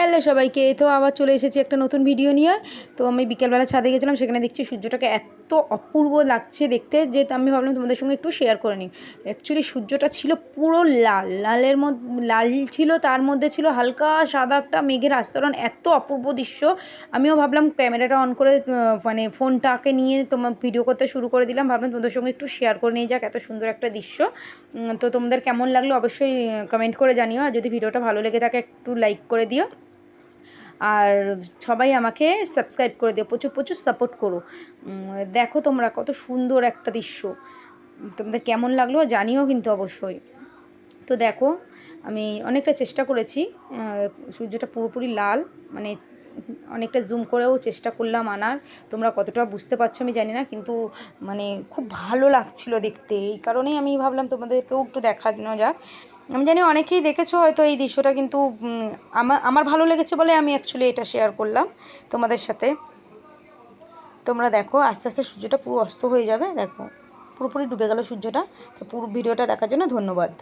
Hello সবাইকে। তো আবার চলে এসেছি একটা নতুন ভিডিও নিয়ে। তো আমি বিকেলবেলা ছাদে গেছিলাম, সেখানে দেখছি সূর্যটাকে এত অপূর্ব লাগছে দেখতে যে আমি ভাবলাম তোমাদের সঙ্গে একটু শেয়ার করে নিই। অ্যাকচুয়ালি সূর্যটা ছিল পুরো লাল, লালের মধ্যে লাল ছিল, তার মধ্যে ছিল হালকা সাদা একটা মেঘের আস্তরণ, এত অপূর্ব দৃশ্য। আমিও ভাবলাম ক্যামেরাটা অন করে মানে ফোনটাকে নিয়ে তোমার ভিডিও করতে শুরু করে দিলাম। ভাবলাম তোমাদের সঙ্গে একটু শেয়ার করে নিয়ে যাক, এত সুন্দর একটা দৃশ্য। তো তোমাদের কেমন লাগল অবশ্যই কমেন্ট করে জানিও। আর যদি ভিডিওটা ভালো লেগে থাকে, একটু লাইক করে দিও। আর সবাই আমাকে সাবস্ক্রাইব করে দিও, প্রচুর প্রচুর সাপোর্ট করো। দেখো তোমরা কত সুন্দর একটা দৃশ্য। তোমাদের কেমন লাগল জানিও কিন্তু অবশ্যই। তো দেখো, আমি অনেকটা চেষ্টা করেছি সূর্যটা পুরোপুরি লাল মানে অনেকটা জুম করেও চেষ্টা করলাম আনার। তোমরা কতটা বুঝতে পারছ আমি জানি না, কিন্তু মানে খুব ভালো লাগছিল দেখতে। এই কারণেই আমি ভাবলাম তোমাদেরকেও একটু দেখানো যাক। আমি জানি অনেকেই দেখেছ হয়তো এই দৃশ্যটা, কিন্তু আমার আমার ভালো লেগেছে বলে আমি অ্যাকচুয়ালি এটা শেয়ার করলাম তোমাদের সাথে। তোমরা দেখো, আস্তে আস্তে সূর্যটা পুরো অস্ত হয়ে যাবে, দেখো। পুরোপুরি ডুবে গেল সূর্যটা, তো পুরো ভিডিওটা দেখার জন্য ধন্যবাদ।